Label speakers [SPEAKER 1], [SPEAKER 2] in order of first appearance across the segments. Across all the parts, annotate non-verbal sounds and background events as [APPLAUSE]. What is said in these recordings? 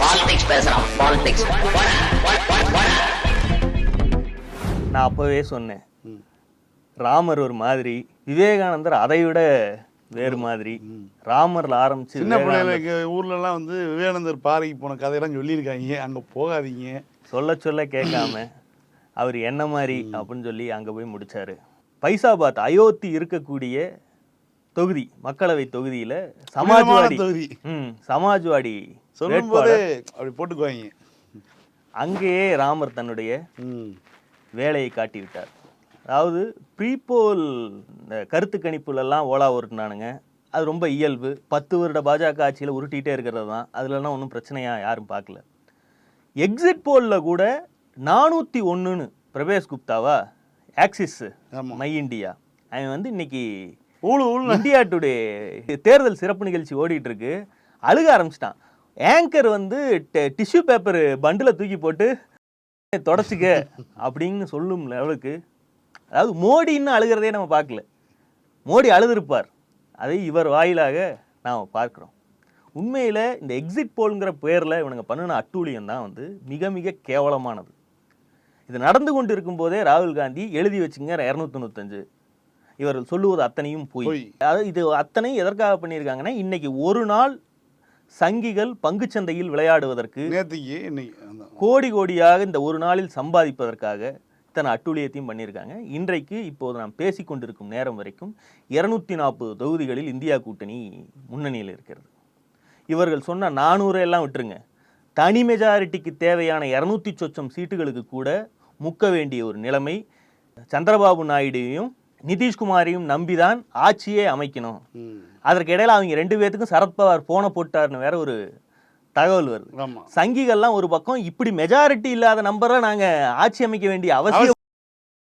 [SPEAKER 1] Politics பேசுறான் politics
[SPEAKER 2] நான் அப்போவே சொன்னேன். ராமர் ஒரு மாதிரி விவேகானந்தர் அதை விட வேறு மாதிரி. ராமர்ல ஆரம்பிச்சு
[SPEAKER 3] சின்ன பிள்ளைல எங்கள் ஊர்லலாம் வந்து விவேகானந்தர் பாறைக்கு போன கதையெல்லாம் சொல்லியிருக்காங்க. அங்கே போகாதீங்க.
[SPEAKER 2] சொல்ல சொல்ல கேட்காம அவர் என்ன மாதிரி அப்படின்னு சொல்லி அங்க போய் முடிச்சாரு. பைசாபாத் அயோத்தி இருக்கக்கூடிய தொகுதி மக்களவை தொகுதியில சமாஜ்வாடி.
[SPEAKER 3] தொகுதி.
[SPEAKER 2] ம் சமாஜ்வாடி
[SPEAKER 3] சொல்லும் போதே அப்படி போட்டுக்குவாங்க.
[SPEAKER 2] அங்கேயே ராமர் தன்னுடைய வேலையை காட்டிவிட்டார் அதாவது ப்ரீபோல் கருத்து கணிப்புலலாம் ஓலா உருட்டினானுங்க. அது ரொம்ப இயல்பு. பத்து வருட பாஜக ஆட்சியில் உருட்டிகிட்டே இருக்கிறது தான். அதுலலாம் ஒன்றும் பிரச்சனையாக யாரும் பார்க்கல. எக்ஸிட் போலில் கூட நானூற்றி ஒன்றுன்னு பிரவேஷ் குப்தாவா? ஆக்சிஸ்
[SPEAKER 3] ஆமா.
[SPEAKER 2] மை இந்தியா அவன் வந்து இன்னைக்கு
[SPEAKER 3] ஊழு ஊழு
[SPEAKER 2] இந்தியா டுடே தேர்தல் சிறப்பு நிகழ்ச்சி ஓடிட்டு இருக்கு. அழுக ஆரம்பிச்சிட்டான். ஆங்கர் வந்து டிஷ்யூ பேப்பர் பண்டில் தூக்கி போட்டு தொடச்சிக்க அப்படின்னு சொல்லும் லெவலுக்கு அதாவது மோடின்னு அழுகிறதே நம்ம பார்க்கல. மோடி அழுதுருப்பார். அதை இவர் வாயிலாக நாம் பார்க்குறோம். உண்மையில் இந்த எக்ஸிட் போல்ங்கிற பேரில் இவனுங்க பண்ணின அட்டூழியம் தான் வந்து மிக மிக கேவலமானது. இது நடந்து கொண்டு இருக்கும்போதே ராகுல் காந்தி எழுதி வச்சுங்க இரநூத்தி தொண்ணூத்தஞ்சு இவர்கள் சொல்லுவது அத்தனையும் பொய்.
[SPEAKER 3] பொய்.
[SPEAKER 2] அதாவது இது அத்தனையும் எதற்காக பண்ணியிருக்காங்கன்னா இன்னைக்கு ஒரு நாள் சங்கிகள் பங்குச்சந்தையில் விளையாடுவதற்கு கோடி கோடியாக இந்த ஒரு நாளில் சம்பாதிப்பதற்காக இத்தனை அட்டூழியத்தையும் பண்ணியிருக்காங்க. இன்றைக்கு இப்போது நாம் பேசிக் கொண்டிருக்கும் நேரம் வரைக்கும் இருநூத்தி நாற்பது தொகுதிகளில் இந்தியா கூட்டணி முன்னணியில் இருக்கிறது. இவர்கள் சொன்ன நானூறு எல்லாம் விட்டுருங்க. தனி மெஜாரிட்டிக்கு தேவையான இரநூத்தி சொச்சம் சீட்டுகளுக்கு கூட முக்க வேண்டிய ஒரு நிலைமை சந்திரபாபு நாயுடுவையும் நிதிஷ்குமாரையும் நம்பிதான் ஆட்சியே அமைக்கணும். அதற்கு இடையில அவங்க ரெண்டு பேத்துக்கும் சரத்பவார் போன போட்டார்னு வேற ஒரு தகவல் வருது. சங்கிகள்லாம் ஒரு பக்கம் இப்படி மெஜாரிட்டி இல்லாத நம்பரை நாங்க ஆட்சி அமைக்க வேண்டிய அவசியம்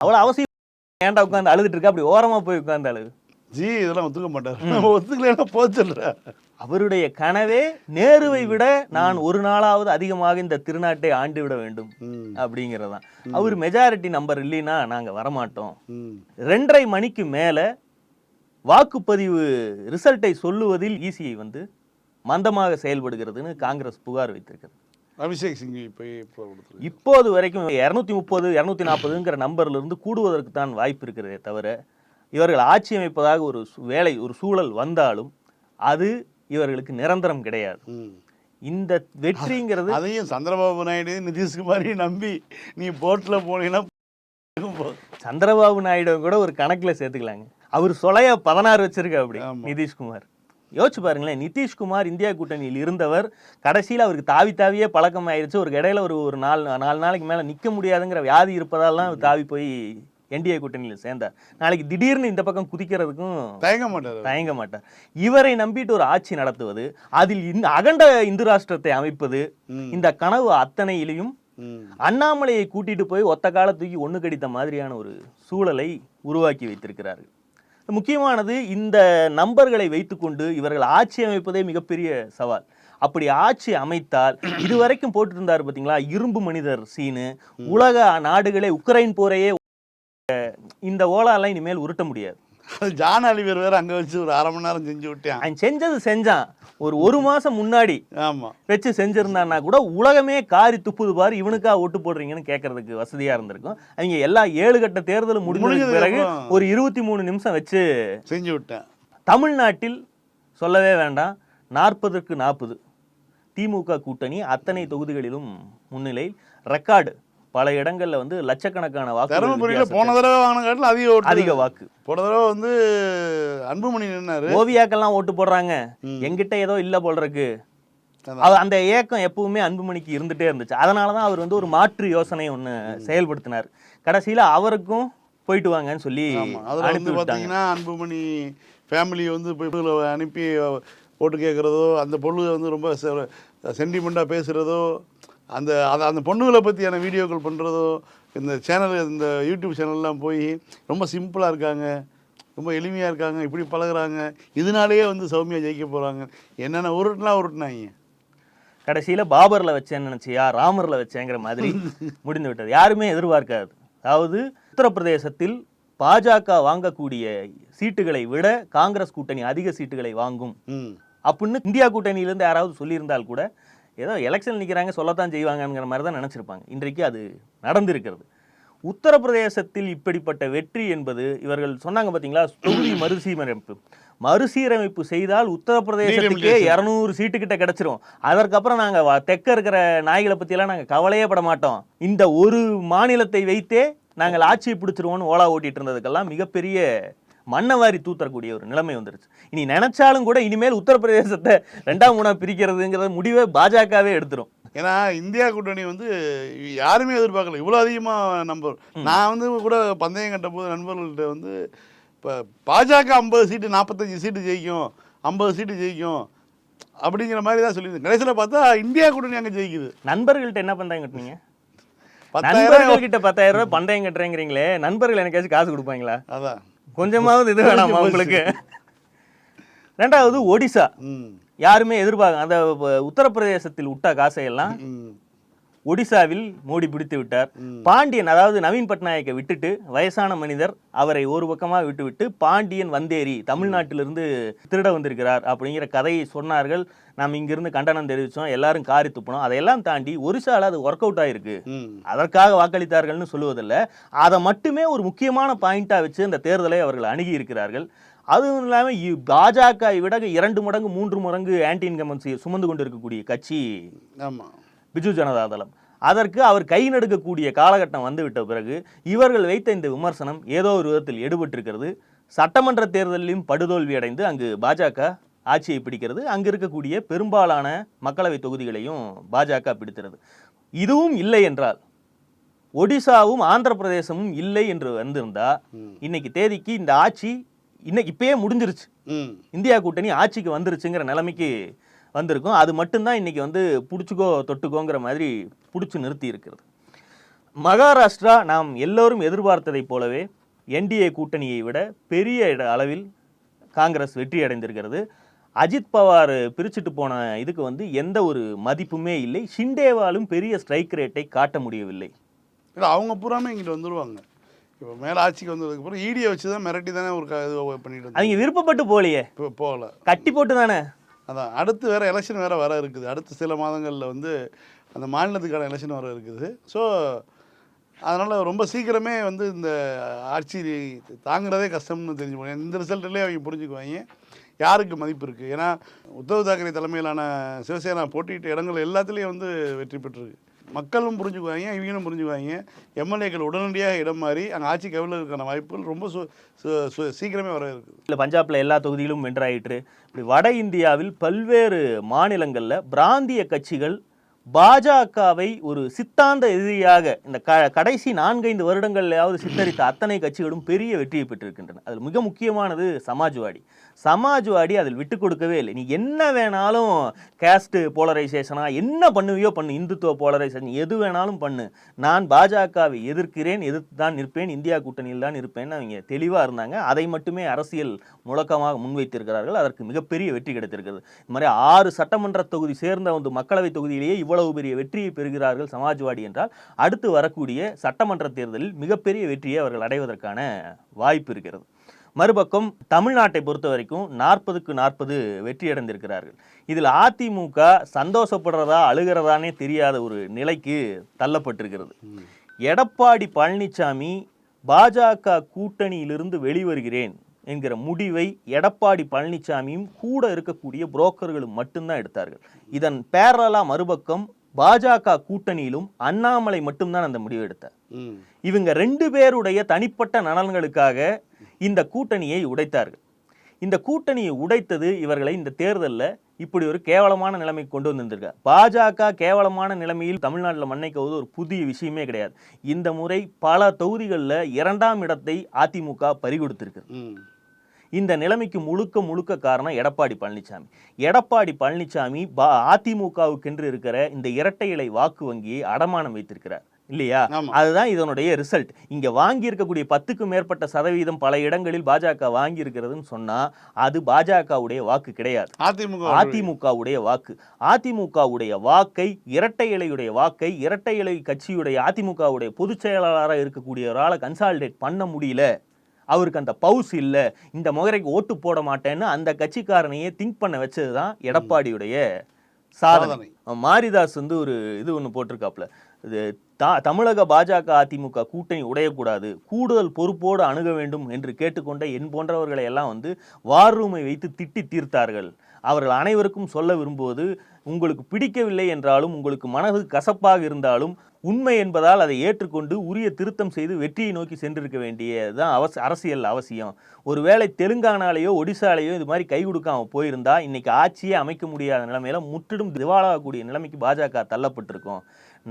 [SPEAKER 2] அவ்வளவு அவசியம் ஏன்டா உட்காந்து அழுதுட்டு இருக்கா? அப்படி ஓரமா போய் உட்கார்ந்து அழுது.
[SPEAKER 3] ஜி இதெல்லாம் ஒத்துக்க மாட்டார். ஒத்துக்கலைன்னா போக சொல்ற
[SPEAKER 2] அவருடைய கனவே நேருவை விட நான் ஒரு நாளாவது அதிகமாக இந்த திருநாட்டை ஆண்டு விட வேண்டும் அப்படிங்கிறதான் அவர் மெஜாரிட்டி நம்பர் இல்லைன்னா நாங்க வரமாட்டோம். ரெண்டரை மணிக்கு மேல வாக்குப்பதிவு ரிசல்ட்டை சொல்லுவதில் இசிஐ வந்து மந்தமாக செயல்படுகிறதுன்னு காங்கிரஸ் புகார் வைத்திருக்கிறது.
[SPEAKER 3] அபிஷேக் சிங்
[SPEAKER 2] இப்போது வரைக்கும் இரநூத்தி முப்பது இரநூத்தி நாற்பதுங்கிற நம்பர்ல இருந்து கூடுவதற்கு தான் வாய்ப்பு இருக்கிறதே தவிர இவர்கள் ஆட்சி அமைப்பதாக ஒரு வேலை ஒரு சூழல் வந்தாலும் அது இவர்களுக்கு நிரந்தரம் கிடையாது. இந்த வெற்றிங்கிறது
[SPEAKER 3] அதையும் சந்திரபாபு நாயுடு நிதிஷ்குமாரையும் நம்பி நீ போட்டில் போனீங்கன்னா
[SPEAKER 2] சந்திரபாபு நாயுடு கூட ஒரு கணக்குல சேர்த்துக்கலாங்க. அவர் சொலைய பதினாறு வச்சிருக்க அப்படி. நிதிஷ்குமார். யோசிச்சு பாருங்களேன் நிதிஷ்குமார் இந்தியா கூட்டணியில் இருந்தவர் கடைசியில் அவருக்கு தாவி தாவியே பழக்கம் ஆயிருச்சு ஒரு இடையில ஒரு ஒரு நாலு நாலு நாளைக்கு மேல நிக்க முடியாதுங்கிற வியாதி இருப்பதால் தான் அவர் தாவி போய் என்டிஏ கூட்டணியில் சேர்ந்தார். நாளைக்கு திடீர்னு இந்த பக்கம் குதிக்கிறதுக்கும்
[SPEAKER 3] தயங்க மாட்டார்
[SPEAKER 2] தயங்க மாட்டார். இவரை நம்பிட்டு ஒரு ஆட்சி நடத்துவது அதில் இந்த அகண்ட இந்து ராஷ்டிரத்தை அமைப்பது. இந்த கனவு அத்தனையிலையும் அண்ணாமலையை கூட்டிட்டு போய் ஒத்த கால தூக்கி ஒண்ணு கடித்த மாதிரியான ஒரு சூழலை உருவாக்கி வைத்திருக்கிறார்கள். முக்கியமானது இந்த நம்பர்களை வைத்துக்கொண்டு இவர்கள் ஆட்சி அமைப்பதே மிகப்பெரிய சவால். அப்படி ஆட்சி அமைத்தால் [CLEARS THROAT] இதுவரைக்கும் போட்டிருந்தார் பாத்தீங்களா? இரும்பு மனிதர் சீனு. உலக நாடுகளே உக்ரைன் போரையே இந்த ஓலாலாம் இனிமேல் உருட்ட முடியாது. [LAUGHS]
[SPEAKER 3] ஜான் அலிவர் வேற அங்கே வச்சு ஒரு அரை மணி நேரம் செஞ்சு விட்டேன்.
[SPEAKER 2] அவன் செஞ்சது செஞ்சான் ஒரு ஒரு மாசம் முன்னாடி
[SPEAKER 3] ஆமாம்
[SPEAKER 2] வச்சு செஞ்சிருந்தான்னா கூட உலகமே காரி துப்புது பாரு இவனுக்கா ஓட்டு போடுறீங்கன்னு கேட்கறதுக்கு வசதியா இருந்திருக்கும். அவங்க எல்லா ஏழு கட்ட தேர்தலும் முடிஞ்சதுக்கு பிறகு ஒரு இருபத்தி மூணு நிமிஷம் வச்சு
[SPEAKER 3] செஞ்சு விட்டேன்.
[SPEAKER 2] தமிழ்நாட்டில் சொல்லவே வேண்டாம் நாற்பதுக்கு நாற்பது. திமுக கூட்டணி அத்தனை தொகுதிகளிலும் முன்னிலை. ரெக்கார்டு. பல இடங்கள்ல வந்து லட்சக்கணக்கான வாக்கு
[SPEAKER 3] தருமபுரியில் போன தடவை வாங்கின அதிக ஓட்டு
[SPEAKER 2] அதிக வாக்கு.
[SPEAKER 3] போன தடவை வந்து அன்புமணி நின்னாரு.
[SPEAKER 2] ஓவியாக்கெல்லாம் ஓட்டு போடுறாங்க. எங்கிட்ட ஏதோ இல்ல போல இருக்கு. அந்த ஏக்கம் எப்பவுமே அன்புமணிக்கு இருந்துட்டே இருந்துச்சு. அதனால தான் அவர் வந்து ஒரு மாற்று யோசனை ஒன்று செயல்படுத்தினார். கடைசியில அவருக்கும் போயிட்டு வாங்கன்னு சொல்லி அனுப்பி
[SPEAKER 3] பார்த்தீங்கன்னா அன்புமணி ஃபேமிலி வந்து அனுப்பி ஓட்டு கேட்குறதோ அந்த பொண்ணு வந்து ரொம்ப சென்டிமெண்ட்டாக பேசுகிறதோ அந்த அதை அந்த பொண்ணுகளை பற்றியான வீடியோக்கள் பண்ணுறதோ இந்த சேனல் இந்த யூடியூப் சேனல்லாம் போய் ரொம்ப சிம்பிளாக இருக்காங்க ரொம்ப எளிமையாக இருக்காங்க இப்படி பழகுறாங்க. இதனாலேயே வந்து சௌமியா ஜெயிக்க போகிறாங்க என்னென்ன உருட்டுலாம் உருட்டுனாங்க.
[SPEAKER 2] கடைசியில பாபர்ல வச்சேன்னு நினைச்சியா ராமர்ல வச்சேங்கிற மாதிரி [LAUGHS] முடிந்து விட்டது. யாருமே எதிர்பார்க்காது. அதாவது உத்தரப்பிரதேசத்தில் பாஜக வாங்கக்கூடிய சீட்டுகளை விட காங்கிரஸ் கூட்டணி அதிக சீட்டுகளை வாங்கும். அப்படின்னு இந்தியா கூட்டணியிலிருந்து யாராவது சொல்லியிருந்தால் கூட ஏதோ எலெக்ஷன் நிற்கிறாங்க சொல்லத்தான் செய்வாங்கங்கிற மாதிரி தான் நினச்சிருப்பாங்க. இன்றைக்கு அது நடந்திருக்கிறது. உத்தரப்பிரதேசத்தில் இப்படிப்பட்ட வெற்றி என்பது இவர்கள் சொன்னாங்க பார்த்தீங்களா தொகுதி மறுசீரமைப்பு. மறுசீரமைப்பு செய்தால் உத்தரப்பிரதேசத்துக்கே இரநூறு சீட்டு கிட்ட கிடைச்சிரும். அதற்கப்புறம் நாங்க வ- தெற்க இருக்கிற நாய்களை பத்தியெல்லாம் நாங்க கவலையே பட மாட்டோம். இந்த ஒரு மாநிலத்தை வைத்தே நாங்கள் ஆட்சியை பிடிச்சிருவோம்னு ஓலா ஓட்டிட்டு இருந்ததுக்கெல்லாம் மிகப்பெரிய மண்ணை வாரி தூத்தரக்கூடிய ஒரு நிலைமை வந்துருச்சு. இனி நினைச்சாலும் கூட இனிமேல் உத்தரப்பிரதேசத்தை ரெண்டாம் மூணா பிரிக்கிறதுங்கிற முடிவை பாஜகவே எடுத்துரும்.
[SPEAKER 3] ஏன்னா இந்தியா கூட்டணி வந்து யாருமே எதிர்பார்க்கல. இவ்வளோ அதிகமாக நம்பர். நான் வந்து கூட பந்தயம் கட்ட போது நண்பர்கள்ட்ட வந்து இப்போ பாஜக ஐம்பது சீட்டு நாற்பத்தஞ்சு சீட்டு ஜெயிக்கும் ஐம்பது சீட்டு ஜெயிக்கும் அப்படிங்கிற மாதிரி தான் சொல்லியிருந்தேன். கடைசியில் பார்த்தா இந்தியா கூட்டணி அங்கே ஜெயிக்குது.
[SPEAKER 2] நண்பர்கள்ட்ட என்ன பந்தயம் கட்டுனீங்க? நண்பர்கள் கிட்ட பத்தாயிரம் ரூபாய் பந்தயம் கட்டுறேங்கிறீங்களே நண்பர்கள் எனக்காச்சும் காசு கொடுப்பாங்களா?
[SPEAKER 3] அதான்.
[SPEAKER 2] கொஞ்சமாவது இது வேணாமா உங்களுக்கு? ரெண்டாவது ஒடிசா. யாருமே எதிர்பார்க்க அந்த உத்தரப்பிரதேசத்தில் விட்ட காசையெல்லாம் ஒடிசாவில் மோடி பிடித்து விட்டார். பாண்டியன் அதாவது நவீன் பட்நாயக்கை விட்டுட்டு வயசான மனிதர் அவரை ஒரு பக்கமாக விட்டுவிட்டு பாண்டியன் வந்தேரி தமிழ்நாட்டிலிருந்து திருட வந்திருக்கிறார் அப்படிங்கிற கதையை சொன்னார்கள். நாம் இங்கிருந்து கண்டனம் தெரிவித்தோம் எல்லாரும் காரி துப்பினோம். அதையெல்லாம் தாண்டி ஒரிசால அது ஒர்க் அவுட் ஆயிருக்கு. அதற்காக வாக்களித்தார்கள்னு சொல்லுவதில்ல. அதை மட்டுமே ஒரு முக்கியமான பாயிண்டா வச்சு இந்த தேர்தலை அவர்கள் அணுகி இருக்கிறார்கள். அதுவும் இல்லாமல் பாஜகவை விட இரண்டு மடங்கு மூன்று மடங்கு ஆன்டி இன்கமன்சி சுமந்து கொண்டு இருக்கக்கூடிய கட்சி
[SPEAKER 3] ஆமாம்
[SPEAKER 2] பிஜு ஜனதா தளம். அதற்கு அவர் கை நடுக்கக்கூடிய காலகட்டம் வந்துவிட்ட பிறகு இவர்கள் வைத்த இந்த விமர்சனம் ஏதோ ஒரு விதத்தில் எடுபட்டிருக்கிறது. சட்டமன்ற தேர்தலிலும் படுதோல்வி அடைந்து அங்கு பாஜக ஆட்சியை பிடிக்கிறது. அங்கு இருக்கக்கூடிய பெரும்பாலான மக்களவை தொகுதிகளையும் பாஜக பிடிக்கிறது இதுவும் இல்லை என்றால் ஒடிசாவும் ஆந்திர பிரதேசமும் இல்லை என்று வந்திருந்தா இன்னைக்கு தேதிக்கு இந்த ஆட்சி இன்னைக்கு இப்பயே முடிஞ்சிருச்சு. இந்தியா கூட்டணி ஆட்சிக்கு வந்துருச்சுங்கிற நிலைமைக்கு வந்திருக்கும். அது மட்டும்தான் இன்னைக்கு வந்து பிடிச்சிக்கோ தொட்டுக்கோங்கிற மாதிரி பிடிச்சி நிறுத்தி இருக்கிறது. மகாராஷ்டிரா நாம் எல்லோரும் எதிர்பார்த்ததைப் போலவே என்டிஏ கூட்டணியை விட பெரிய அளவில் காங்கிரஸ் வெற்றி அடைந்திருக்கிறது. அஜித் பவார் பிரிச்சுட்டு போன இதுக்கு வந்து எந்த ஒரு மதிப்புமே இல்லை. ஷிண்டேவாலும் பெரிய ஸ்ட்ரைக் ரேட்டை காட்ட முடியவில்லை.
[SPEAKER 3] இல்லை அவங்க பூராமே இங்கிட்டு வந்துருவாங்க. இப்போ மேலே ஆட்சிக்கு வந்ததுக்கு அப்புறம் ஈடியை வச்சு தான் மிரட்டி தானே ஒரு இது பண்ணிட்டு
[SPEAKER 2] அவங்க விருப்பப்பட்டு போகலையே.
[SPEAKER 3] இப்போ போகல.
[SPEAKER 2] கட்டி போட்டு தானே.
[SPEAKER 3] அதான் அடுத்து வேறு எலெக்ஷன் வேறு வர இருக்குது. அடுத்த சில மாதங்களில் வந்து அந்த மாநிலத்துக்கான எலெக்ஷன் வர இருக்குது. ஸோ அதனால் ரொம்ப சீக்கிரமே வந்து இந்த ஆட்சி தாங்குறதே கஷ்டம்னு தெரிஞ்சு போனேன் இந்த ரிசல்ட்லேயே அவங்க புரிஞ்சுக்குவாங்க. யாருக்கு மதிப்பு இருக்குது ஏன்னா உத்தவ் தாக்கரே தலைமையிலான சிவசேனா போட்டியிட்ட இடங்கள் எல்லாத்துலேயும் வந்து வெற்றி பெற்றிருக்கு. மக்களும் புரிஞ்சுக்குவாங்க இவங்களும் புரிஞ்சுக்குவாங்க. எம்எல்ஏக்கள் உடனடியாக இடம் மாறி அங்கே ஆட்சி கவிழ்றதுக்கான வாய்ப்புகள் ரொம்ப சு- சு- சு- சீக்கிரமே வர இருக்குது
[SPEAKER 2] இல்லை பஞ்சாபில் எல்லா தொகுதியிலும் வென்றாயிற்று. இப்படி வட இந்தியாவில் பல்வேறு மாநிலங்களில் பிராந்திய கட்சிகள் பாஜகவை ஒரு சித்தாந்த எதிரியாக இந்த க கடைசி நான்கைந்து வருடங்கள்லையாவது சித்தரித்த அத்தனை கட்சிகளும் பெரிய வெற்றியை பெற்றிருக்கின்றன. அதில் மிக முக்கியமானது சமாஜ்வாடி. சமாஜ்வாடி அதில் விட்டு கொடுக்கவே இல்லை. நீ என்ன வேணாலும் கேஸ்ட்டு போலரைசேஷனா என்ன பண்ணுவியோ பண்ணு. இந்துத்துவ போலரைசேஷன் எது வேணாலும் பண்ணு. நான் பாஜகவை எதிர்க்கிறேன் எதிர்த்து தான் நிற்பேன் இந்தியா கூட்டணியில் தான் இருப்பேன்னு அவங்க தெளிவாக இருந்தாங்க. அதை மட்டுமே அரசியல் முழக்கமாக முன்வைத்திருக்கிறார்கள். அதற்கு மிகப்பெரிய வெற்றி கிடைத்திருக்கிறது. இந்த மாதிரி ஆறு சட்டமன்ற தொகுதி சேர்ந்த வந்து மக்களவை தொகுதியிலேயே இவ்வளவு பெரிய வெற்றியை பெறுகிறார்கள் சமாஜ்வாடி என்றால் அடுத்து வரக்கூடிய சட்டமன்ற தேர்தலில் மிகப்பெரிய வெற்றியை அவர்கள் அடைவதற்கான வாய்ப்பு இருக்கிறது. மறுபக்கம் தமிழ்நாட்டை பொறுத்த வரைக்கும் நாற்பதுக்கு நாற்பது வெற்றி அடைந்திருக்கிறார்கள் இதில் அதிமுக சந்தோஷப்படுறதா அழுகிறதானே தெரியாத ஒரு நிலைக்கு தள்ளப்பட்டிருக்கிறது. எடப்பாடி பழனிசாமி பாஜக கூட்டணியிலிருந்து வெளிவருகிறேன் என்கிற முடிவை எடப்பாடி பழனிசாமியும் கூட இருக்கக்கூடிய புரோக்கர்களும் மட்டும்தான் எடுத்தார்கள். இதன் பேரலா மறுபக்கம் பாஜக கூட்டணியிலும் அண்ணாமலை மட்டும்தான் அந்த முடிவை எடுத்தார். இவங்க ரெண்டு பேருடைய தனிப்பட்ட நலன்களுக்காக இந்த கூட்டணியை உடைத்தார்கள். இந்த கூட்டணியை உடைத்தது இவர்களை இந்த தேர்தலில் இப்படி ஒரு கேவலமான நிலைமை கொண்டு வந்திருந்திருக்கா பாஜக கேவலமான நிலைமையில் தமிழ்நாட்டில் மண்ணை ஒரு புதிய விஷயமே கிடையாது. இந்த முறை பல தொகுதிகளில் இரண்டாம் இடத்தை அதிமுக பறிகொடுத்திருக்கு. இந்த நிலைமைக்கு முழுக்க முழுக்க காரணம் எடப்பாடி பழனிசாமி எடப்பாடி பழனிசாமி பா அதிமுகவுக்கென்று இருக்கிற இந்த இரட்டை இலை வாக்கு வங்கியை அடமானம் வைத்திருக்கிறார். இல்லையா. அதுதான் இதனுடைய ரிசல்ட் இங்க வாங்கி இருக்கக்கூடிய பத்துக்கும் மேற்பட்ட சதவீதம் பல இடங்களில் பாஜக வாங்கி இருக்கிறதுன்னு சொன்னா அது பாஜகவுடைய வாக்கு கிடையாது.
[SPEAKER 3] அதிமுக
[SPEAKER 2] அதிமுகவுடைய வாக்கு. அதிமுகவுடைய வாக்கை இரட்டை இலையுடைய வாக்கை இரட்டை இலை கட்சியுடைய அதிமுகவுடைய பொதுச் செயலாளராக இருக்கக்கூடியவரால் கன்சாலிடேட் பண்ண முடியல. அவருக்கு அந்த பவுஸ் இல்லை. இந்த முகரைக்கு ஓட்டு போட மாட்டேன்னு அந்த கட்சிக்காரனையே திங்க் பண்ண வச்சது தான் எடப்பாடியுடைய சாதனை. மாரிதாஸ் வந்து ஒரு இது ஒன்று போட்டிருக்காப்ல இது தா- தமிழக பாஜக அதிமுக கூட்டணி உடையக்கூடாது. கூடுதல் பொறுப்போடு அணுக வேண்டும் என்று கேட்டுக்கொண்ட என் போன்றவர்களை எல்லாம் வந்து வார் ரூமை வைத்து திட்டி தீர்த்தார்கள். அவர்கள் அனைவருக்கும் சொல்ல விரும்புவது உங்களுக்கு பிடிக்கவில்லை என்றாலும் உங்களுக்கு மனது கசப்பாக இருந்தாலும் உண்மை என்பதால் அதை ஏற்றுக்கொண்டு உரிய திருத்தம் செய்து வெற்றியை நோக்கி சென்றிருக்க வேண்டியதுதான் அவச அரசியல் அவசியம். ஒருவேளை தெலுங்கானாலேயோ ஒடிசாலேயோ இது மாதிரி கை கொடுக்காம போயிருந்தா இன்னைக்கு ஆட்சியே அமைக்க முடியாத நிலைமையில முற்றிலும் திவாலாகக்கூடிய நிலைமைக்கு பாஜக தள்ளப்பட்டிருக்கும்.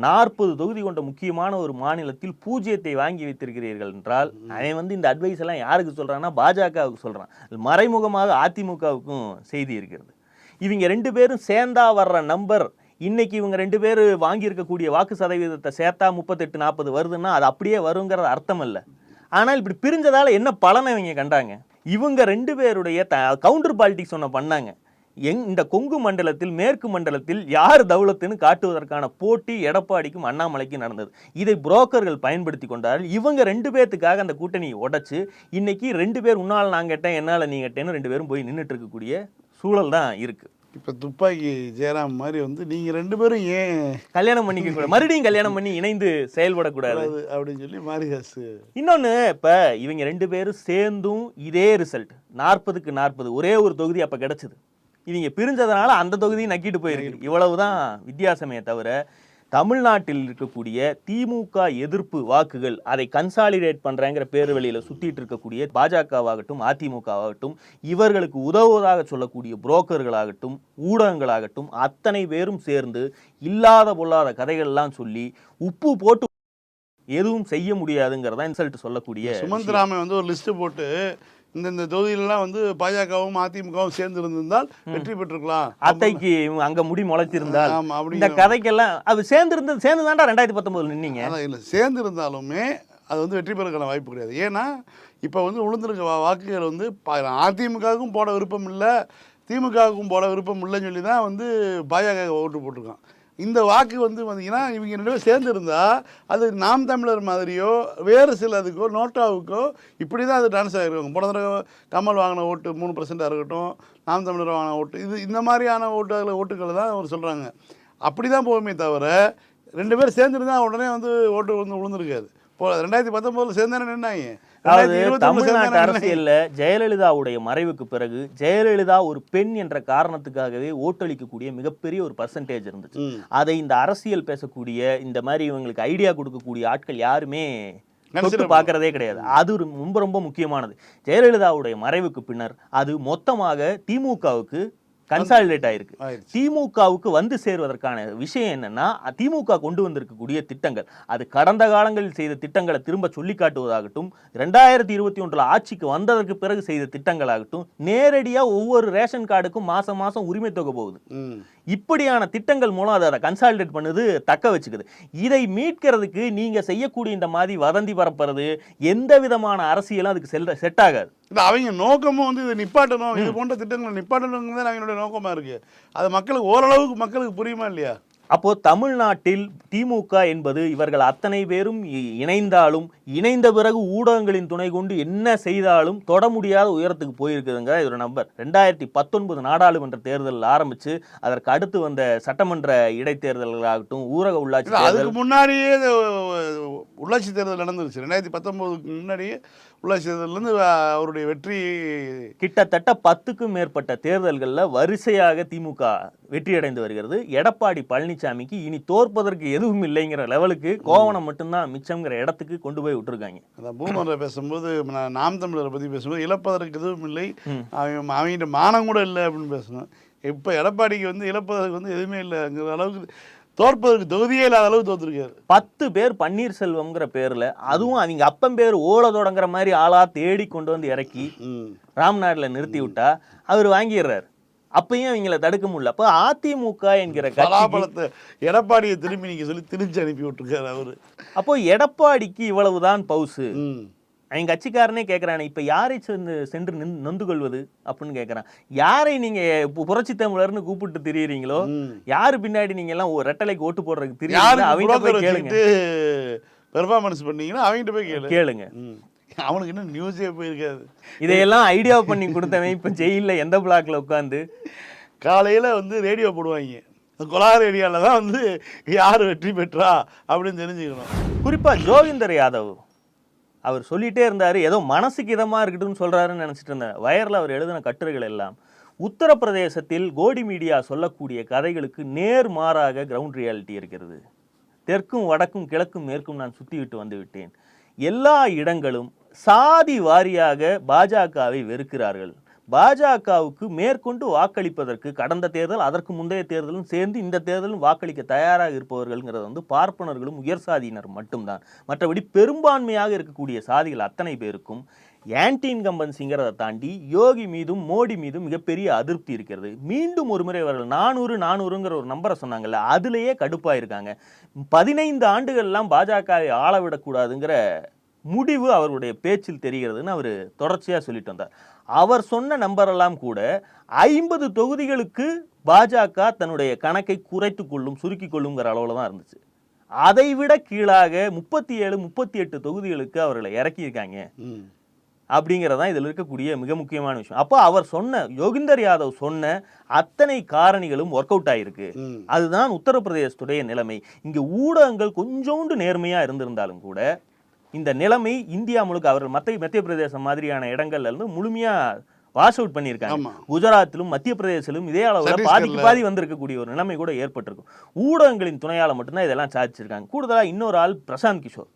[SPEAKER 2] நாற்பது தொகுதி கொண்ட முக்கியமான ஒரு மாநிலத்தில் பூஜ்ஜியத்தை வாங்கி வைத்திருக்கிறீர்கள் என்றால் அவன் வந்து இந்த அட்வைஸ் எல்லாம் யாருக்கு சொல்றான்னா பாஜகவுக்கு சொல்றான். மறைமுகமாக அதிமுகவுக்கும் செய்தி இருக்கிறது. இவங்க ரெண்டு பேரும் சேர்ந்தா வர்ற நம்பர் இன்னைக்கு இவங்க ரெண்டு பேர் வாங்கியிருக்கக்கூடிய வாக்கு சதவீதத்தை சேர்த்தா முப்பத்தெட்டு நாற்பது வருதுன்னா அது அப்படியே வருங்கிறது அர்த்தம் இல்லை. ஆனால் இப்படி பிரிஞ்சதால என்ன பலனை இவங்க கண்டாங்க? இவங்க ரெண்டு பேருடைய த கவுண்டர் பாலிட்டிக்ஸ் ஒன்று பண்ணாங்க. எங் இந்த கொங்கு மண்டலத்தில் மேற்கு மண்டலத்தில் யார் தௌலத்துன்னு காட்டுவதற்கான போட்டி எடப்பாடிக்கும் அண்ணாமலைக்கும் நடந்தது. இதை புரோக்கர்கள் பயன்படுத்தி கொண்டார்கள். இவங்க ரெண்டு பேர்த்துக்காக அந்த கூட்டணியை உடைச்சு இன்னைக்கு ரெண்டு பேர் உன்னால் நான் கேட்டேன் என்னால் நீ கேட்டேன்னு ரெண்டு பேரும் போய் நின்றுட்டு இருக்கக்கூடிய சூழல் தான் இருக்கு.
[SPEAKER 3] இப்போ துப்பாக்கி ஜெயராம் மாதிரி வந்து நீங்கள் ரெண்டு பேரும் ஏன்
[SPEAKER 2] கல்யாணம் பண்ணிக்க கூடாது. மறுபடியும் கல்யாணம் பண்ணி இணைந்து செயல்படக்கூடாது.
[SPEAKER 3] கூடாது அப்படின்னு சொல்லி மாரிதாஸ்
[SPEAKER 2] இன்னொன்று இப்போ இவங்க ரெண்டு பேரும் சேர்ந்தும் இதே ரிசல்ட் நாற்பதுக்கு நாற்பது ஒரே ஒரு தொகுதி அப்போ கிடைச்சது. இவங்க பிரிஞ்சதுனால அந்த தொகுதியும் நக்கிட்டு போயிருக்கு. இவ்வளவுதான் வித்தியாசமே தவிர தமிழ்நாட்டில் இருக்கக்கூடிய திமுக எதிர்ப்பு வாக்குகள் அதை கன்சாலிடேட் பண்றேங்கிற பேர் வெளியில சுத்திட்டு இருக்கக்கூடிய பாஜகவாகட்டும் அதிமுகவாகட்டும் இவர்களுக்கு உதவுவதாக சொல்லக்கூடிய புரோக்கர்களாகட்டும் ஊடகங்களாகட்டும் அத்தனை பேரும் சேர்ந்து இல்லாத பொல்லாத கதைகள்லாம் சொல்லி உப்பு போட்டு எதுவும் செய்ய முடியாதுங்கிறதா இன்சல்ட் சொல்லக்கூடிய
[SPEAKER 3] சுமந்த் ராமன் வந்து ஒரு லிஸ்ட் போட்டு இந்த இந்த தொகுதியிலலாம் வந்து பாஜகவும் அதிமுகவும் சேர்ந்து இருந்திருந்தால் வெற்றி பெற்றிருக்கலாம்.
[SPEAKER 2] அத்தைக்கு இவங்க அங்க முடி முளைச்சிருந்தால். இந்த கதைக்கெல்லாம் அது சேர்ந்து இருந்து சேர்ந்து தாண்டா ரெண்டாயிரத்தி பத்தொன்பதுல நின்னீங்க.
[SPEAKER 3] இல்லை சேர்ந்து இருந்தாலுமே அது வந்து வெற்றி பெறக்கான வாய்ப்பு கிடையாது. ஏன்னா இப்போ வந்து விழுந்திருக்க வாக்குகள் வந்து அதிமுகவுக்கும் போட விருப்பம் இல்லை திமுகவுக்கும் போட விருப்பம் இல்லைன்னு சொல்லி தான் வந்து பாஜக ஓட்டு போட்டிருக்கான். இந்த வாக்கு வந்து பார்த்தீங்கன்னா இவங்க ரெண்டு பேரும் சேர்ந்துருந்தா அது நாம் தமிழர் மாதிரியோ வேறு சில அதுக்கோ நோட்டாவுக்கோ இப்படி தான் அது டான்ஸ் ஆகிருக்கும் போன தடவை கமல் வாங்கின ஓட்டு மூணு பர்சன்டாக இருக்கட்டும் நாம் தமிழர் வாங்கின ஓட்டு இது இந்த மாதிரியான ஓட்டுகளை ஓட்டுகளை தான் அவர் சொல்கிறாங்க அப்படி தான் போகுமே தவிர ரெண்டு பேரும் சேர்ந்துருந்தா உடனே வந்து ஓட்டு வந்து விழுந்திருக்காது. ரெண்டாயிரத்தி பத்தொம்போதில் சேர்ந்தானே நின்னாங்க.
[SPEAKER 2] அதாவது தமிழ்நாட்டு அரசியல்ல ஜெயலலிதாவுடைய மறைவுக்கு பிறகு ஜெயலலிதா ஒரு பெண் என்ற காரணத்துக்காகவே ஓட்டளிக்கக்கூடிய மிகப்பெரிய ஒரு பர்சன்டேஜ் இருந்துச்சு. அதை இந்த அரசியல் பேசக்கூடிய இந்த மாதிரி இவங்களுக்கு ஐடியா கொடுக்கக்கூடிய ஆட்கள் யாருமே பார்க்கறதே கிடையாது. அது ரொம்ப ரொம்ப முக்கியமானது. ஜெயலலிதாவுடைய மறைவுக்கு பின்னர் அது மொத்தமாக திமுகவுக்கு கன்சாலிடேட் ஆயிருக்கு. திமுகவுக்கு வந்து சேர்வதற்கான விஷயம் என்னன்னா திமுக கொண்டு வந்திருக்கக்கூடிய திட்டங்கள். அது கடந்த காலங்களில் செய்த திட்டங்களை திரும்ப சொல்லி காட்டுவதாகட்டும் ரெண்டாயிரத்தி இருபத்தி ஒன்றில் ஆட்சிக்கு வந்ததற்கு பிறகு செய்த திட்டங்களாகட்டும் நேரடியா ஒவ்வொரு ரேஷன் கார்டுக்கும் மாசம் மாசம் உரிமை தொகை போகுது. இப்படியான திட்டங்கள் மூலம் அதை அதை கன்சாலிடேட் பண்ணுது தக்க வச்சுக்குது. இதை மீட்கிறதுக்கு நீங்க செய்யக்கூடிய இந்த மாதிரி வதந்தி பரப்புறது எந்த விதமான அரசியலும் அதுக்கு செல்ல செட் ஆகாது.
[SPEAKER 3] இல்லை அவங்க நோக்கமும் வந்து இதை நிப்பாட்டணும். இது போன்ற திட்டங்களை நிப்பாட்டணுங்கிறது அவங்களுடைய நோக்கமாக இருக்குது அது மக்களுக்கு ஓரளவுக்கு மக்களுக்கு புரியுமா இல்லையா?
[SPEAKER 2] அப்போ தமிழ்நாட்டில் திமுக என்பது இவர்கள் அத்தனை பேரும் இணைந்தாலும் இணைந்த பிறகு ஊடகங்களின் துணை கொண்டு என்ன செய்தாலும் தொட முடியாத உயரத்துக்கு போயிருக்குதுங்க இது ஒரு நம்பர். ரெண்டாயிரத்தி பத்தொன்பது நாடாளுமன்ற தேர்தல் ஆரம்பிச்சு அதற்கு அடுத்து வந்த சட்டமன்ற இடைத்தேர்தல்களாகட்டும் ஊரக உள்ளாட்சி
[SPEAKER 3] அதுக்கு முன்னாடியே உள்ளாட்சி தேர்தல் நடந்துருச்சு. ரெண்டாயிரத்தி பத்தொம்போதுக்கு முன்னாடியே உள்ளாட்சி தேர்தல்லேருந்து அவருடைய வெற்றி
[SPEAKER 2] கிட்டத்தட்ட பத்துக்கும் மேற்பட்ட தேர்தல்களில் வரிசையாக திமுக வெற்றியடைந்து வருகிறது. எடப்பாடி பழனிசாமிக்கு இனி தோற்பதற்கு எதுவும் இல்லைங்கிற லெவலுக்கு கோவணம் மட்டும்தான் மிச்சம்ங்கிற இடத்துக்கு கொண்டு போய் விட்டுருக்காங்க.
[SPEAKER 3] அந்த பூமரை பேசும்போது நான் நாம் தமிழரை பற்றி பேசும்போது இழப்பதற்கு எதுவும் இல்லை. அவன் அவங்ககிட்ட மானம் கூட இல்லை அப்படின்னு பேசணும். இப்போ எடப்பாடிக்கு வந்து இழப்பதற்கு வந்து எதுவுமே இல்லைங்கிற அளவுக்கு தோற்பதற்கு தொகுதியே இல்லாத அளவுக்கு தோத்துருக்காரு.
[SPEAKER 2] பத்து பேர் பன்னீர்செல்வம்ங்கிற பேர்ல அதுவும் அவங்க அப்பன் பேர் ஓல தொடங்குற மாதிரி ஆளா தேடி கொண்டு வந்து இறக்கி
[SPEAKER 3] ம்.
[SPEAKER 2] ராம்நாடுல நிறுத்தி விட்டா அவர் வாங்கிடுறாரு. அப்பயும் அவங்கள தடுக்க முடியல. அப்ப அதிமுக என்கிற கட்சி
[SPEAKER 3] பலாபலத்தை எடப்பாடியை திரும்பி நீங்க சொல்லி திருச்சி அனுப்பி விட்டுருக்காரு அவரு.
[SPEAKER 2] அப்போ எடப்பாடிக்கு இவ்வளவுதான் பவுசு. அவங்க கட்சிக்காரனே கேட்குறானே இப்போ யாரை சென்று சென்று நின் நொந்து கொள்வது அப்படின்னு கேட்குறான் யாரை நீங்க புரட்சி தமிழர்னு கூப்பிட்டு திரியுறீங்களோ. யாரு பின்னாடி நீங்க எல்லாம் ஒரு ரெட்டலைக்கு ஓட்டு போடுறதுக்கு தெரியும் அவங்க கேளுங்க.
[SPEAKER 3] பெர்ஃபார்மன்ஸ் பண்ணீங்கன்னா அவங்ககிட்ட போய் கேளு.
[SPEAKER 2] கேளுங்க.
[SPEAKER 3] அவனுக்கு இன்னும் நியூஸே போயிருக்காது.
[SPEAKER 2] இதையெல்லாம் ஐடியா பண்ணி கொடுத்தவன் இப்ப ஜெயில்ல எந்த பிளாக்ல உட்காந்து
[SPEAKER 3] காலையில வந்து ரேடியோ போடுவாங்க. இந்த கொலார் ஏரியாவில் தான் வந்து யார் வெற்றி பெற்றா அப்படின்னு தெரிஞ்சுக்கணும்.
[SPEAKER 2] குறிப்பா ஜோகிந்தர் யாதவ் அவர் சொல்லிட்டே இருந்தாரு ஏதோ மனசுக்கு இதமா இருக்கட்டும்னு சொல்றாருன்னு நினைச்சிட்டு இருந்தேன் வயர்ல அவர் எழுதின கட்டுரைகள் எல்லாம் உத்தரப்பிரதேசத்தில் கோடி மீடியா சொல்லக்கூடிய கதைகளுக்கு நேர்மாறாக கிரவுண்ட் ரியாலிட்டி இருக்கிறது. தெற்கும் வடக்கும் கிழக்கும் மேற்கும் நான் சுத்திவிட்டு வந்து விட்டேன். எல்லா இடங்களும் சாதி வாரியாக பாஜகவை வெறுக்கிறார்கள். பாஜகவுக்கு மேற்கொண்டு வாக்களிப்பதற்கு கடந்த தேர்தல் அதற்கு முந்தைய தேர்தலும் சேர்ந்து இந்த தேர்தலும் வாக்களிக்க தயாராக இருப்பவர்கள்ங்கிறது வந்து பார்ப்பனர்களும் உயர் சாதியினர் மட்டும்தான். மற்றபடி பெரும்பான்மையாக இருக்கக்கூடிய சாதிகள் அத்தனை பேருக்கும் ஆன்டி இன்கம்பன்சிங்கிறத தாண்டி யோகி மீதும் மோடி மீதும் மிகப்பெரிய அதிருப்தி இருக்கிறது. மீண்டும் ஒரு முறை அவர்கள் நானூறு நானூறுங்கிற ஒரு நம்பரை சொன்னாங்கல்ல அதுலேயே கடுப்பாக இருக்காங்க பதினைந்து ஆண்டுகள்லாம் பாஜகவை ஆளவிடக்கூடாதுங்கிற முடிவு அவருடைய பேச்சில் தெரிகிறதுன்னு அவர் தொடர்ச்சியாக சொல்லிட்டு வந்தார். அவர் சொன்ன நம்பரெல்லாம் கூட ஐம்பது தொகுதிகளுக்கு பாஜக தன்னுடைய கணக்கை குறைத்து கொள்ளும் சுருக்கி கொள்ளுங்கிற அளவில் தான் இருந்துச்சு. அதை விட கீழாக முப்பத்தி ஏழு முப்பத்தி எட்டு தொகுதிகளுக்கு அவர்களை இறக்கியிருக்காங்க.
[SPEAKER 3] ம்.
[SPEAKER 2] அப்படிங்கிறது தான் இதில் இருக்கக்கூடிய மிக முக்கியமான விஷயம். அப்போ அவர் சொன்ன யோகிந்தர் யாதவ் சொன்ன அத்தனை காரணிகளும் ஒர்க் அவுட் ஆயிருக்கு. அதுதான் உத்தரப்பிரதேசத்துடைய நிலைமை. இங்க ஊடகங்கள் கொஞ்சோண்டு நேர்மையா இருந்திருந்தாலும் கூட இந்த நிலைமை இந்தியா முழுக்க அவர்கள் மத்திய மத்திய பிரதேசம் மாதிரியான இடங்கள்ல இருந்து முழுமையா வாஷ் அவுட் பண்ணியிருக்காங்க. குஜராத்திலும் மத்திய பிரதேசத்திலும் இதே அளவுல பாதிக்கு பாதி வந்திருக்கக்கூடிய ஒரு நிலைமை கூட ஏற்பட்டிருக்கும். ஊடகங்களின் துணையால மட்டும்தான் இதெல்லாம் சாதிச்சிருக்காங்க. கூடுதலா இன்னொரு ஆள் பிரசாந்த் கிஷோர்.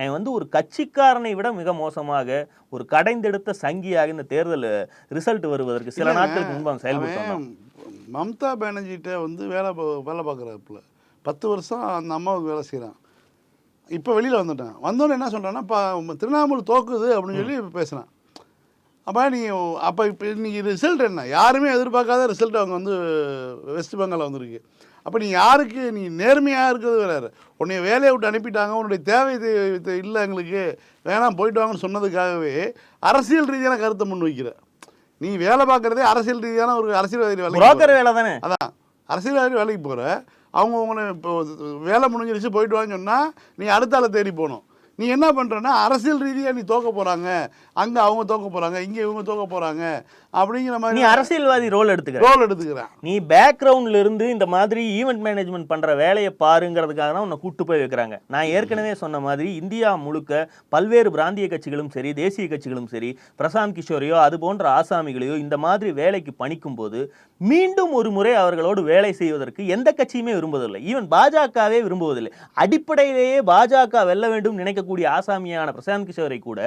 [SPEAKER 2] அவன் வந்து ஒரு கட்சிக்காரனை விட மிக மோசமாக ஒரு கடைந்தெடுத்த சங்கியாக இந்த தேர்தல் ரிசல்ட் வருவதற்கு சில நாட்களுக்கு முன்பு அவன் செயல்பட்டு வந்தான்.
[SPEAKER 3] அவன் மம்தா பானர்ஜிட்ட வந்து வேலை வேலை பார்க்குறாப்புல. பத்து வருஷம் அந்த அம்மாவுக்கு வேலை செய்கிறான் இப்போ வெளியில் வந்துட்டான். வந்தோடனே என்ன சொல்கிறான்னா இப்போ திருவண்ணாமலை தோக்குது அப்படின்னு சொல்லி பேசுகிறான் அப்போ நீ அப்போ இப்போ இன்னைக்கு ரிசல்ட் என்ன? யாருமே எதிர்பார்க்காத ரிசல்ட் அவங்க வந்து வெஸ்ட் பெங்காலில் வந்திருக்கு. அப்போ நீ யாருக்கு நீ நேர்மையாக இருக்கிறது வேறு. உன்னை வேலையை விட்டு அனுப்பிட்டாங்க உன்னுடைய தேவை இல்லை எங்களுக்கு. வேணாம் போயிட்டு வாங்கன்னு சொன்னதுக்காகவே அரசியல் ரீதியான கருத்தை முன் வைக்கிற நீ வேலை பார்க்குறதே அரசியல் ரீதியான ஒரு அரசியல்வாதி வேலை
[SPEAKER 2] வேலை தானே?
[SPEAKER 3] அதான். அரசியல்வாதி வேலைக்கு போகிற அவங்க உங்களை இப்போ வேலை முடிஞ்சிருச்சு போயிட்டு வான்னு சொன்னால் நீ அடுத்த ஆளை தேடி போகணும். நீ என்ன பண்ணுறன்னா அரசியல் ரீதியாக நீ தோக்க போகிறாங்க அங்கே அவங்க தோக்க போகிறாங்க இங்கே இவங்க தோக்க போகிறாங்க அப்படிங்கிற
[SPEAKER 2] நீ
[SPEAKER 3] மாதிரி
[SPEAKER 2] அரசியல்வாதி ரோல் எடுத்துக்கிற.
[SPEAKER 3] ரோல் எடுத்துக்கிறேன்.
[SPEAKER 2] நீ பேக்ரவுண்ட்ல இருந்து இந்த மாதிரி ஈவெண்ட் மேனேஜ்மெண்ட் பண்ற வேலையை பாருங்கிறதுக்காக தான் உன்னை கூட்டு போய் வைக்கிறாங்க. நான் ஏற்கனவே சொன்ன மாதிரி இந்தியா முழுக்க பல்வேறு பிராந்திய கட்சிகளும் சரி தேசிய கட்சிகளும் சரி பிரசாந்த் கிஷோரையோ அது போன்ற ஆசாமிகளையோ இந்த மாதிரி வேலைக்கு பணிக்கும் போது மீண்டும் ஒரு முறை அவர்களோடு வேலை செய்வதற்கு எந்த கட்சியுமே விரும்புவதில்லை. ஈவன் பாஜகவே விரும்புவதில்லை. அடிப்படையிலேயே பாஜக வெல்ல வேண்டும் நினைக்கக்கூடிய ஆசாமியான பிரசாந்த் கிஷோரை கூட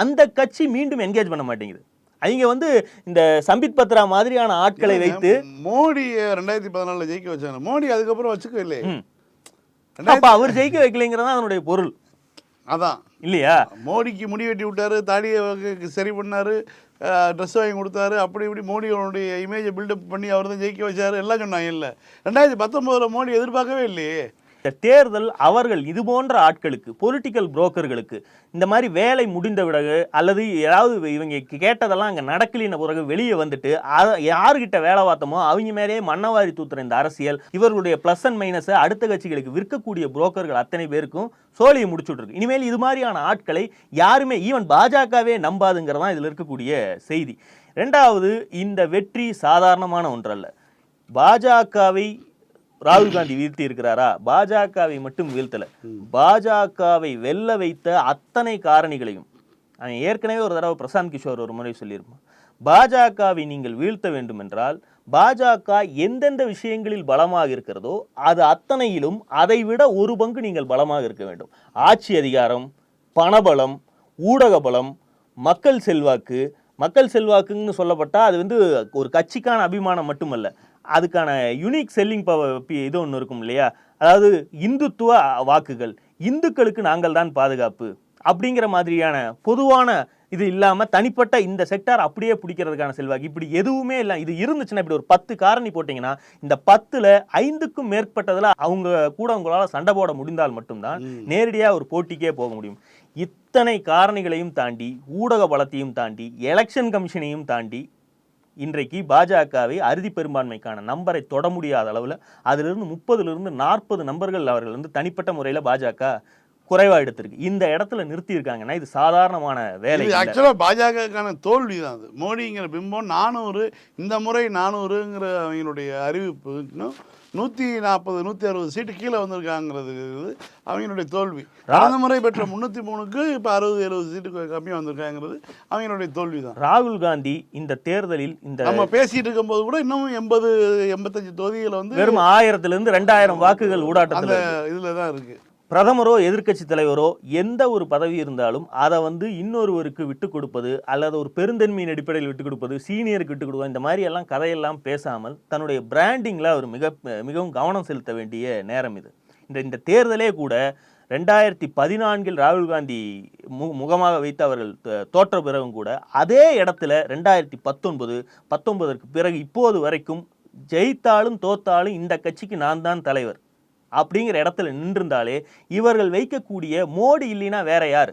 [SPEAKER 2] அந்த கட்சி மீண்டும் என்கேஜ் பண்ண மாட்டேங்குது. அவங்க வந்து இந்த சம்பித் பத்ரா மாதிரியான ஆட்களை வைத்து
[SPEAKER 3] மோடியை ரெண்டாயிரத்தி பதினாலில் ஜெயிக்க வச்சாங்க. மோடி அதுக்கப்புறம் வச்சுக்கவில்லை.
[SPEAKER 2] அப்ப அவர் ஜெயிக்க வைக்கலைங்கிறது தான் அதனுடைய பொருள்.
[SPEAKER 3] அதான்.
[SPEAKER 2] இல்லையா?
[SPEAKER 3] மோடிக்கு முடி வெட்டி விட்டாரு தாடியை சரி பண்ணாரு ட்ரெஸ் வாங்கி கொடுத்தாரு அப்படி இப்படி மோடியோடைய இமேஜை பில்டப் பண்ணி அவர் தான் ஜெயிக்க வச்சாரு எல்லாம் சொன்னாங்க இல்லை. ரெண்டாயிரத்தி பத்தொம்போதில் மோடி எதிர்பார்க்கவே இல்லையே.
[SPEAKER 2] இந்த தேர்தல் அவர்கள் இது போன்ற ஆட்களுக்கு பொலிட்டிக்கல் புரோக்கர்களுக்கு இந்த மாதிரி வேலை முடிந்த பிறகு அல்லது ஏதாவது இவங்க கேட்டதெல்லாம் அங்கே நடக்கலின பிறகு வெளியே வந்துட்டு யாருக்கிட்ட வேலை பார்த்தோமோ அவங்க மேலேயே மண்ணவாரி தூத்துற இந்த அரசியல் இவர்களுடைய ப்ளஸ் அண்ட் மைனஸை அடுத்த கட்சிகளுக்கு விற்கக்கூடிய புரோக்கர்கள் அத்தனை பேருக்கும் சோழியை முடிச்சுட்ருக்கு இனிமேல் இது மாதிரியான ஆட்களை யாருமே ஈவன் பாஜகவே நம்பாதுங்கிறதான் இதில் இருக்கக்கூடிய செய்தி. ரெண்டாவது இந்த வெற்றி சாதாரணமான ஒன்றல்ல. பாஜகவை ராகுல் காந்தி வீழ்த்தி இருக்கிறாரா பாஜகவை மட்டும் வீழ்த்தல. பாஜகவை வெல்ல வைத்த அத்தனை காரணிகளையும் அவன் ஏற்கனவே ஒரு தடவை பிரசாந்த் கிஷோர் ஒரு முறை சொல்லியிருப்பான் பாஜகவை நீங்கள் வீழ்த்த வேண்டும் என்றால் பாஜக எந்தெந்த விஷயங்களில் பலமாக இருக்கிறதோ அது அத்தனையிலும் அதை விட ஒரு பங்கு நீங்கள் பலமாக இருக்க வேண்டும். ஆட்சி அதிகாரம் பணபலம் ஊடக பலம் மக்கள் செல்வாக்கு. மக்கள் செல்வாக்குன்னு சொல்லப்பட்டா அது வந்து ஒரு கட்சிக்கான அபிமானம் மட்டுமல்ல. அதுக்கான யூனிக் செல்லிங் பவர் இது ஒன்று இருக்கும் இல்லையா? அதாவது இந்துத்துவ வாக்குகள் இந்துக்களுக்கு நாங்கள் தான் பாதுகாப்பு அப்படிங்கிற மாதிரியான பொதுவான இது இல்லாம தனிப்பட்ட இந்த செக்டார் அப்படியே பிடிக்கிறதுக்கான செல்வாக்கு. இப்படி எதுவுமே இல்லை. இது இருந்துச்சுன்னா இப்படி ஒரு பத்து காரணி போட்டீங்கன்னா இந்த பத்துல ஐந்துக்கும் மேற்பட்டதுல அவங்க கூட உங்களால சண்டை போட முடிந்தால் மட்டும்தான் நேரடியா ஒரு போட்டிக்கே போக முடியும். இத்தனை காரணிகளையும் தாண்டி ஊடக பலத்தையும் தாண்டி எலெக்ஷன் கமிஷனையும் தாண்டி இன்றைக்கு பாஜகவை அறுதி பெரும்பான்மைக்கான நம்பரை தொட முடியாத அளவில் அதிலிருந்து முப்பதுலேருந்து நாற்பது நம்பர்கள் அவர்கள் வந்து தனிப்பட்ட முறையில் பாஜக குறைவா எடுத்திருக்கு. இந்த இடத்துல நிறுத்தி இருக்காங்கன்னா இது சாதாரணமான வேலை.
[SPEAKER 3] ஆக்சுவலாக பாஜகக்கான தோல்வி தான் அது. மோடிங்கிற பிம்பம் நானூறு இந்த முறை நானூறுங்கிற அவங்களுடைய அறிவிப்பு நூற்றி நாற்பது நூற்றி அறுபது சீட்டு கீழே வந்திருக்காங்கிறது அவங்களுடைய தோல்வி. கடந்த முறை பெற்ற முந்நூற்றி மூணுக்கு இப்போ அறுபது எழுபது சீட்டு கம்மியாக வந்திருக்காங்கிறது அவங்களுடைய தோல்வி தான்.
[SPEAKER 2] ராகுல் காந்தி இந்த தேர்தலில் இந்த
[SPEAKER 3] நம்ம பேசிட்டு இருக்கும்போது கூட இன்னும் எண்பது எண்பத்தஞ்சு தொகுதிகளை வந்து
[SPEAKER 2] வெறும் ஆயிரத்துல இருந்து ரெண்டாயிரம் வாக்குகள்
[SPEAKER 3] அந்த இதில் தான் இருக்குது
[SPEAKER 2] பிரதமரோ எதிர்க்கட்சி தலைவரோ எந்த ஒரு பதவி இருந்தாலும் அதை வந்து இன்னொருவருக்கு விட்டு கொடுப்பது அல்லது ஒரு பெருந்தன்மையின் அடிப்படையில் விட்டு கொடுப்பது சீனியருக்கு விட்டு கொடுப்பது இந்த மாதிரி எல்லாம் கதையெல்லாம் பேசாமல் தன்னுடைய பிராண்டிங்கில் அவர் மிக மிகவும் கவனம் செலுத்த வேண்டிய நேரம் இது. இந்த இந்த தேர்தலே கூட ரெண்டாயிரத்தி பதினான்கில் ராகுல் காந்தி மு முகமாக வைத்து அவர்கள் தோ- தோற்ற பிறகும் கூட அதே இடத்துல ரெண்டாயிரத்தி பத்தொன்பது பத்தொன்பதற்கு பிறகு இப்போது வரைக்கும் ஜெயித்தாலும் தோத்தாலும் இந்த கட்சிக்கு நான் தான் தலைவர். அப்படிங்கிற இடத்துல நின்றிருந்தாலே இவர்கள் வைக்கக்கூடிய மோடி இல்லைன்னா வேற யார்?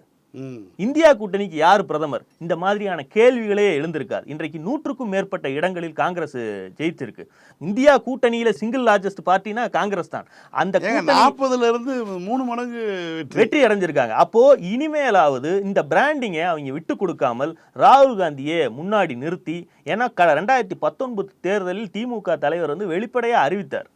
[SPEAKER 2] இந்தியா கூட்டணிக்கு யார் பிரதமர்? இந்த மாதிரியான கேள்விகளே எழுந்திருக்காது. இன்றைக்கு நூற்றுக்கும் மேற்பட்ட இடங்களில் காங்கிரஸ் ஜெயித்திருக்கு இந்தியா கூட்டணியில சிங்கிள் லார்ஜஸ்ட் பார்ட்டினா காங்கிரஸ் தான். அந்த
[SPEAKER 3] நாற்பதுல இருந்து மூணு மடங்கு வெற்றி.
[SPEAKER 2] அடைஞ்சிருக்காங்க. அப்போ இனிமேலாவது இந்த பிராண்டிங்கை அவங்க விட்டு கொடுக்காமல் ராகுல் காந்தியை முன்னாடி நிறுத்தி ஏன்னா ரெண்டாயிரத்தி பத்தொன்பது தேர்தலில் திமுக தலைவர் வந்து வெளிப்படையா அறிவித்தார்.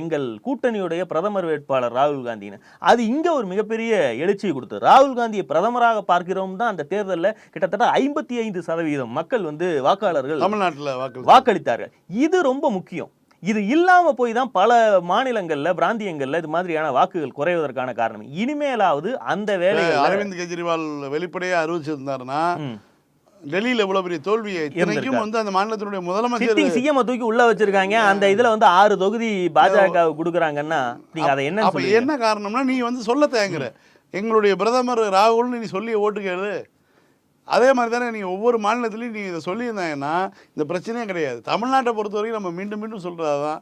[SPEAKER 2] எங்கள் கூட்டணியுடைய பிரதமர் வேட்பாளர் ராகுல் காந்தின்னு. அது இங்க ஒரு மிகப்பெரிய எழுச்சியை கொடுத்தது. ராகுல் காந்தியை பிரதமராக பார்க்கிறோம் தான் அந்த தேர்தலில் கிட்டத்தட்ட ஐம்பத்தி ஐந்து சதவீதம் மக்கள் வந்து வாக்காளர்கள்
[SPEAKER 3] தமிழ்நாட்டில் வாக்கு
[SPEAKER 2] வாக்களித்தார்கள். இது ரொம்ப முக்கியம். இது இல்லாம போய் தான் பல மாநிலங்கள்ல பிராந்தியங்கள்ல இது மாதிரியான வாக்குகள் குறைவதற்கான காரணம். இனிமேலாவது அந்த வேலையை
[SPEAKER 3] அரவிந்த் கெஜ்ரிவால் வெளிப்படையா அறிவிச்சிருந்தாருன்னா டெல்லியில இவ்வளவு பெரிய தோல்வியை இத்தனைக்கும். வந்து அந்த மாநிலத்தினுடைய முதலமைச்சர்
[SPEAKER 2] சிஎம் தூக்கி உள்ள வச்சிருக்காங்க. அந்த இதுல வந்து ஆறு தொகுதி பாஜக கொடுக்குறாங்கன்னா நீங்க அதை என்ன
[SPEAKER 3] என்ன காரணம்னா நீ வந்து சொல்ல தயங்குற எங்களுடைய பிரதமர் ராகுல்னு நீ சொல்லி ஓட்டு கேளு. அதே மாதிரி தானே நீங்கள் ஒவ்வொரு மாநிலத்திலையும் நீங்கள் இதை சொல்லியிருந்தாங்கன்னா இந்த பிரச்சனையே கிடையாது. தமிழ்நாட்டை பொறுத்த வரைக்கும் நம்ம மீண்டும் மீண்டும் சொல்கிறது தான்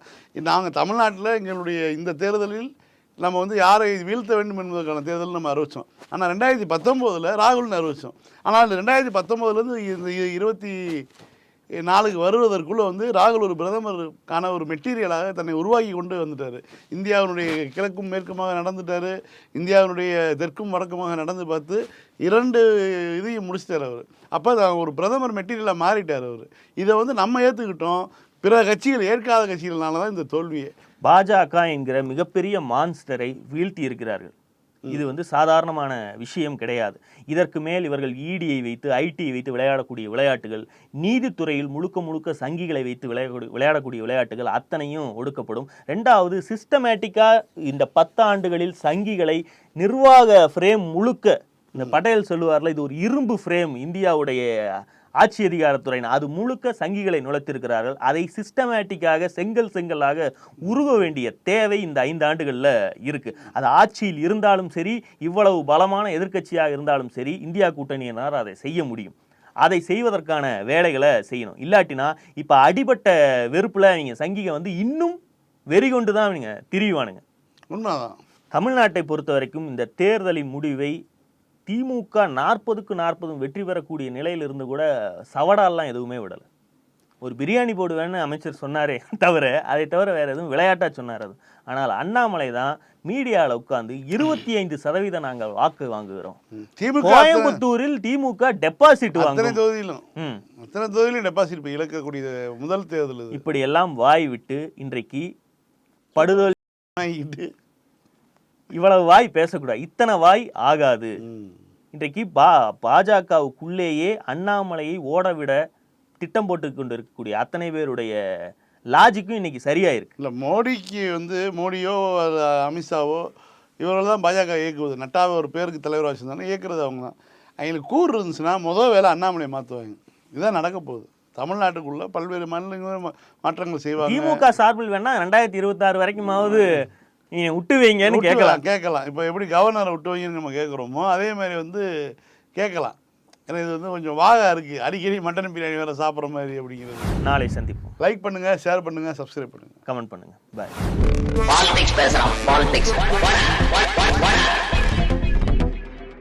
[SPEAKER 3] நாங்கள் தமிழ்நாட்டில் எங்களுடைய இந்த தேர்தலில் நம்ம வந்து யாரை வீழ்த்த வேண்டும் என்பதற்கான தேர்தல் நம்ம அறிவித்தோம் ஆனால் ரெண்டாயிரத்தி பத்தொம்போதில் ராகுல்னு அறிவித்தோம் ஆனால் ரெண்டாயிரத்தி பத்தொம்போதுலேருந்து இந்த இருபத்தி நாளுக்கு வருவதற்குள்ளே வந்து ராகுல் ஒரு பிரதமருக்கான ஒரு மெட்டீரியலாக தன்னை உருவாக்கி கொண்டு வந்துட்டார். இந்தியாவினுடைய கிழக்கும் மேற்குமாக நடந்துட்டார். இந்தியாவினுடைய தெற்கும் வடக்குமாக நடந்து பார்த்து இரண்டு இதையும் முடிச்சிட்டார் அவர். அப்போ தான் ஒரு பிரதமர் மெட்டீரியலாக மாறிட்டார் அவர். இதை வந்து நம்ம ஏற்றுக்கிட்டோம் பிற கட்சிகள் ஏற்காத கட்சிகள்னால தான் இந்த தோல்வியை.
[SPEAKER 2] பாஜக என்கிற மிகப்பெரிய மான்ஸ்டரை வீழ்த்தி இருக்கிறார்கள். இது வந்து சாதாரணமான விஷயம் கிடையாது. இதற்கு மேல் இவர்கள் இடியை வைத்து ஐடியை வைத்து விளையாடக்கூடிய விளையாட்டுகள் நீதித்துறையில் முழுக்க முழுக்க சங்கிகளை வைத்து விளையாடக்கூடிய விளையாடக்கூடிய விளையாட்டுகள் அத்தனையும் ஒடுக்கப்படும். ரெண்டாவது சிஸ்டமேட்டிக்காக இந்த பத்தாண்டுகளில் சங்கிகளை நிர்வாக ஃப்ரேம் முழுக்க இந்த பட்டேல் சொல்லுவார்ல இது ஒரு இரும்பு ஃப்ரேம் இந்தியாவுடைய ஆட்சி அதிகாரத்துறையின் அது முழுக்க சங்கிகளை நுழைத்திருக்கிறார்கள். அதை சிஸ்டமேட்டிக்காக செங்கல் செங்கலாக உருவ வேண்டிய தேவை இந்த ஐந்து ஆண்டுகளில் இருக்கு. அது ஆட்சியில் இருந்தாலும் சரி இவ்வளவு பலமான எதிர்க்கட்சியாக இருந்தாலும் சரி இந்தியா கூட்டணியினர் அதை செய்ய முடியும். அதை செய்வதற்கான வேலைகளை செய்யணும். இல்லாட்டினா இப்போ அடிபட்ட வெறுப்புல அவங்க சங்கிக வந்து இன்னும் வெறி கொண்டு தான் அவங்க திரிவானுங்க
[SPEAKER 3] உண்மைதான்.
[SPEAKER 2] தமிழ்நாட்டை பொறுத்த வரைக்கும் இந்த தேர்தலின் முடிவை திமுக நாற்பதுக்கு நாற்பதும் வெற்றி பெறக்கூடிய நிலையில இருந்து கூட சவடாலாம் எதுவுமே விடலை. ஒரு பிரியாணி போடுவேன்னு அமைச்சர் சொன்னாரே [LAUGHS] தவிர அதை தவிர வேற எதுவும் விளையாட்டா சொன்னார் அது ஆனால் அண்ணாமலை தான் மீடியாவில் உட்கார்ந்து இருபத்தி ஐந்து சதவீதம் நாங்கள் வாக்கு வாங்குகிறோம். கோயம்புத்தூரில் திமுக டெபாசிட் வாங்கும்.
[SPEAKER 3] தொகுதியிலும். அத்தனை தொகுதியிலும் டெபாசிட் இழக்கக்கூடிய முதல் தேர்தல்
[SPEAKER 2] இப்படி எல்லாம் வாய் விட்டு இன்றைக்கு படுதோல் இவ்வளவு வாய் பேசக்கூடாது. இத்தனை வாய் ஆகாது. இன்றைக்கு பா பாஜகவுக்குள்ளேயே அண்ணாமலையை ஓடவிட திட்டம் போட்டு கொண்டு இருக்கக்கூடிய அத்தனை பேருடைய லாஜிக்கும் இன்னைக்கு சரியா இருக்கு
[SPEAKER 3] இல்லை மோடிக்கு வந்து மோடியோ அமித்ஷாவோ இவர்கள் தான் பாஜக இயக்குவது. நட்டாவை ஒரு பேருக்கு தலைவராக வச்சுருந்தாலும் இயக்குறது அவங்க தான் அவங்களுக்கு கூறு இருந்துச்சுன்னா முதல் வேலை அண்ணாமலையை மாற்றுவாங்க இதுதான் நடக்க போகுது. தமிழ்நாட்டுக்குள்ள பல்வேறு மாநிலங்களும் மா- மாற்றங்கள் செய்வாங்க.
[SPEAKER 2] திமுக சார்பில் வேணா ரெண்டாயிரத்தி இருபத்தி ஆறு வரைக்குமாவது நீங்க விட்டு வைங்கன்னு கேட்கலாம்.
[SPEAKER 3] கேட்கலாம். இப்போ எப்படி கவர்னரை விட்டு வைங்கன்னு நம்ம கேட்குறோமோ அதே மாதிரி வந்து கேட்கலாம். ஏன்னா இது வந்து கொஞ்சம் வாகா இருக்குது அடிக்கடி மட்டன் பிரியாணி வேறு சாப்பிட்ற மாதிரி அப்படிங்கிறது.
[SPEAKER 2] நாளை சந்திப்போம்.
[SPEAKER 3] லைக் பண்ணுங்கள் ஷேர் பண்ணுங்கள் சப்ஸ்கிரைப் பண்ணுங்கள்
[SPEAKER 2] கமெண்ட் பண்ணுங்க. பாய்
[SPEAKER 1] பாலிடிக்ஸ் பேசுறான் பாலிடிக்ஸ்